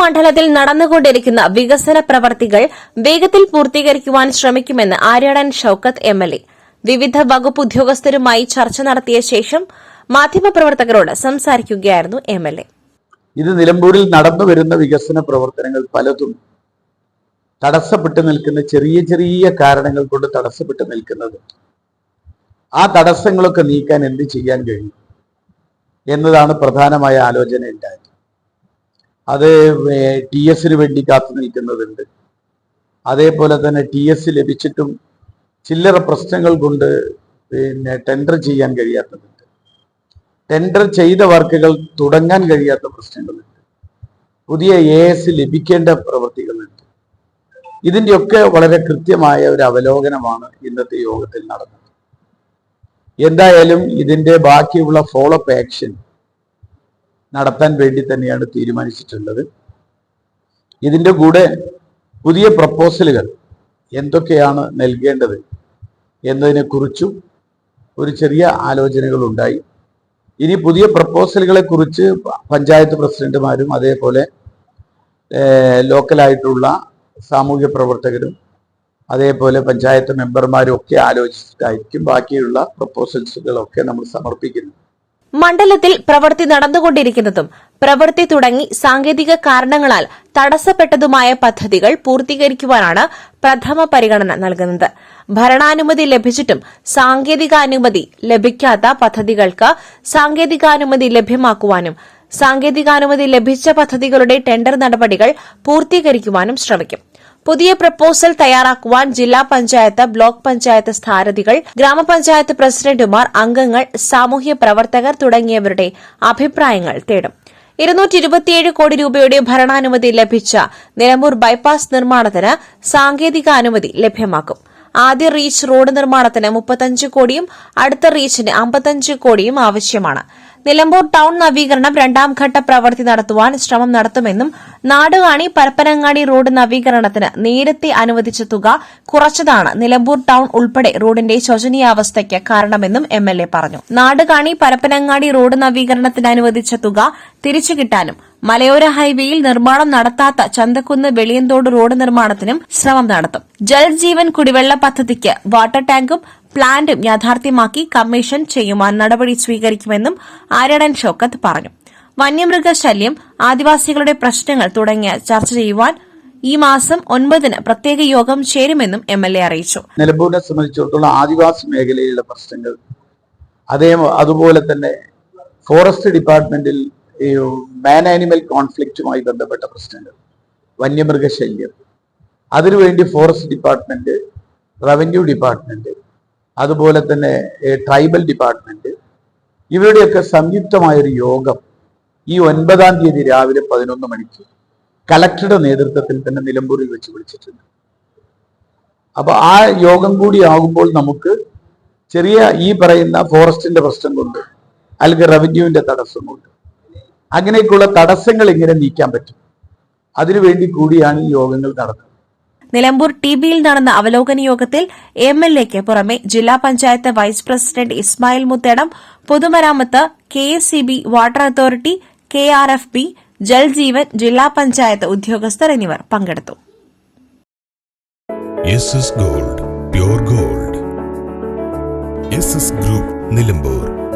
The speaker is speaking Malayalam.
മണ്ഡലത്തിൽ നടന്നുകൊണ്ടിരിക്കുന്ന വികസന പ്രവർത്തികൾ വേഗത്തിൽ പൂർത്തീകരിക്കുവാൻ ശ്രമിക്കുമെന്ന് ആര്യാടൻ ഷൌക്കത്ത് എ. വിവിധ വകുപ്പ് ഉദ്യോഗസ്ഥരുമായി ചർച്ച നടത്തിയ ശേഷം മാധ്യമപ്രവർത്തകരോട് സംസാരിക്കുകയായിരുന്നു എം എൽ എ. ഇത് നിലമ്പൂരിൽ നടന്നു വരുന്ന വികസന പ്രവർത്തനങ്ങൾ പലതും തടസ്സപ്പെട്ടു നിൽക്കുന്ന ചെറിയ ചെറിയ കാരണങ്ങൾ കൊണ്ട് തടസ്സപ്പെട്ടു നിൽക്കുന്നത്. ആ തടസ്സങ്ങളൊക്കെ നീക്കാൻ എന്ത് ചെയ്യാൻ കഴിയും? എന്നതാണ് പ്രധാനമായ ആലോചന ഉണ്ടായത്. അത് ടി എസിന് വേണ്ടി കാത്തു നിൽക്കുന്നതുണ്ട്. അതേപോലെ തന്നെ ടി എസ് ലഭിച്ചിട്ടും ചില്ലറ പ്രശ്നങ്ങൾ കൊണ്ട് പിന്നെ ടെൻഡർ ചെയ്യാൻ കഴിയാത്തതുണ്ട്. ടെൻഡർ ചെയ്ത വർക്കുകൾ തുടങ്ങാൻ കഴിയാത്ത പ്രശ്നങ്ങളുണ്ട്. പുതിയ എ എസ് ലഭിക്കേണ്ട പ്രവൃത്തികളുണ്ട്. ഇതിന്റെയൊക്കെ വളരെ കൃത്യമായ ഒരു അവലോകനമാണ് ഇന്നത്തെ യോഗത്തിൽ നടന്നത്. എന്തായാലും ഇതിന്റെ ബാക്കിയുള്ള ഫോളോ അപ്പ് ആക്ഷൻ നടത്താൻ വേണ്ടി തന്നെയാണ് തീരുമാനിച്ചിട്ടുള്ളത്. ഇതിന്റെ കൂടെ പുതിയ പ്രപ്പോസലുകൾ എന്തൊക്കെയാണ് നൽകേണ്ടത് എന്നതിനെ കുറിച്ചും ഒരു ചെറിയ ആലോചനകളുണ്ടായി. ഇനി പുതിയ പ്രപ്പോസലുകളെ കുറിച്ച് പഞ്ചായത്ത് പ്രസിഡന്റുമാരും അതേപോലെ ലോക്കലായിട്ടുള്ള സാമൂഹ്യ പ്രവർത്തകരും അതേപോലെ പഞ്ചായത്ത് മെമ്പർമാരും ഒക്കെ ആലോചിച്ചിട്ടായിരിക്കും ബാക്കിയുള്ള പ്രപ്പോസൽസുകളൊക്കെ നമ്മൾ സമർപ്പിക്കുന്നത്. മണ്ഡലത്തിൽ പ്രവൃത്തി നടന്നുകൊണ്ടിരിക്കുന്നതും പ്രവൃത്തി തുടങ്ങി സാങ്കേതിക കാരണങ്ങളാൽ തടസ്സപ്പെട്ടതുമായ പദ്ധതികൾ പൂർത്തീകരിക്കുവാനാണ് പ്രഥമ പരിഗണന നൽകുന്നത്. ഭരണാനുമതി ലഭിച്ചിട്ടും സാങ്കേതികാനുമതി ലഭിക്കാത്ത പദ്ധതികൾക്ക് സാങ്കേതികാനുമതി ലഭ്യമാക്കുവാനും സാങ്കേതികാനുമതി ലഭിച്ച പദ്ധതികളുടെ ടെൻഡർ നടപടികൾ പൂർത്തീകരിക്കുവാനും ശ്രമിക്കും. പുതിയ പ്രപ്പോസൽ തയ്യാറാക്കുവാൻ ജില്ലാ പഞ്ചായത്ത് ബ്ലോക്ക് പഞ്ചായത്ത് സ്ഥാനതികൾ ഗ്രാമപഞ്ചായത്ത് പ്രസിഡന്റുമാർ അംഗങ്ങൾ സാമൂഹ്യ പ്രവർത്തകർ തുടങ്ങിയവരുടെ അഭിപ്രായങ്ങൾ തേടും. ഇരുന്നൂറ്റി ഇരുപത്തിയേഴ് കോടി രൂപയുടെ ഭരണാനുമതി ലഭിച്ച നിലമ്പൂർ ബൈപ്പാസ് നിർമ്മാണത്തിന് സാങ്കേതിക അനുമതി ലഭ്യമാക്കും. ആദ്യ റീച്ച് റോഡ് നിർമ്മാണത്തിന് മുപ്പത്തഞ്ച് കോടിയും അടുത്ത റീച്ചിന് അമ്പത്തഞ്ച് കോടിയും ആവശ്യമാണ്. നിലമ്പൂർ ടൌൺ നവീകരണം രണ്ടാം ഘട്ട പ്രവൃത്തി നടത്തുവാൻ ശ്രമം നടത്തുമെന്നും നാടുകാണി പരപ്പനങ്ങാടി റോഡ് നവീകരണത്തിന് നേരത്തെ അനുവദിച്ച തുക കുറച്ചതാണ് നിലമ്പൂർ ടൌൺ ഉൾപ്പെടെ റോഡിന്റെ ശോചനീയാവസ്ഥയ്ക്ക് കാരണമെന്നും എം പറഞ്ഞു. നാടുകാണി പരപ്പനങ്ങാടി റോഡ് നവീകരണത്തിന് അനുവദിച്ച തുക തിരിച്ചു കിട്ടാനും മലയോര ഹൈവേയിൽ നിർമ്മാണം നടത്താത്ത ചന്തക്കുന്ന് വെളിയന്തോട് റോഡ് നിർമ്മാണത്തിനും ശ്രമം നടത്തും. ജൽജീവൻ കുടിവെള്ള പദ്ധതിക്ക് വാട്ടർ ടാങ്കും പ്ലാന്റും യാഥാർത്ഥ്യമാക്കി കമ്മീഷൻ ചെയ്യുവാൻ നടപടി സ്വീകരിക്കുമെന്നും ആര്യടൻ ഷോക്കത്ത് പറഞ്ഞു. വന്യമൃഗ വന്യമൃഗശല്യം ആദിവാസികളുടെ പ്രശ്നങ്ങൾ തുടങ്ങിയ ചർച്ച ചെയ്യുവാൻ ഈ മാസം ഒൻപതിന് പ്രത്യേക യോഗം ചേരുമെന്നും എം എൽ എ അറിയിച്ചു. നിലമ്പൂരിനെ സംബന്ധിച്ചിടത്തോളം ആദിവാസി മേഖലയിലുള്ള പ്രശ്നങ്ങൾ അതേ അതുപോലെ തന്നെ ഫോറസ്റ്റ് ഡിപ്പാർട്ട്മെന്റിൽ മാൻ ആനിമൽ കോൺഫ്ലിക്റ്റുമായി ബന്ധപ്പെട്ട പ്രശ്നങ്ങൾ വന്യമൃഗശല്യം അതിനുവേണ്ടി ഫോറസ്റ്റ് ഡിപ്പാർട്ട്മെന്റ് റവന്യൂ ഡിപ്പാർട്ട്മെന്റ് അതുപോലെ തന്നെ ട്രൈബൽ ഡിപ്പാർട്ട്മെന്റ് ഇവരുടെയൊക്കെ സംയുക്തമായൊരു യോഗം ഈ ഒൻപതാം തീയതി രാവിലെ പതിനൊന്ന് മണിക്ക് കലക്ടറുടെ നേതൃത്വത്തിൽ തന്നെ നിലമ്പൂരിൽ വെച്ച് വിളിച്ചിട്ടുണ്ട്. അപ്പൊ ആ യോഗം കൂടി ആകുമ്പോൾ നമുക്ക് ചെറിയ ഈ പറയുന്ന ഫോറസ്റ്റിന്റെ പ്രശ്നം കൊണ്ട് അല്ലെങ്കിൽ റവന്യൂവിന്റെ തടസ്സം കൊണ്ട് അങ്ങനെയൊക്കെയുള്ള തടസ്സങ്ങൾ എങ്ങനെ നീക്കാൻ പറ്റും? അതിനുവേണ്ടി കൂടിയാണ് ഈ യോഗങ്ങൾ നടന്നത്. നിലമ്പൂർ ടി ബിയിൽ നടന്ന അവലോകന യോഗത്തിൽ എം എൽ എക്ക് പുറമെ ജില്ലാ പഞ്ചായത്ത് വൈസ് പ്രസിഡന്റ് ഇസ്മായിൽ മുത്തേടം പൊതുമരാമത്ത് K S C B water authority K R F B Jaljeevan ജില്ലാ പഞ്ചായത്ത് ഉദ്യോഗസ്ഥർ എന്നിവർ പങ്കെടുത്തു. Gold gold. ഗ്രൂപ്പ് നിലമ്പൂർ.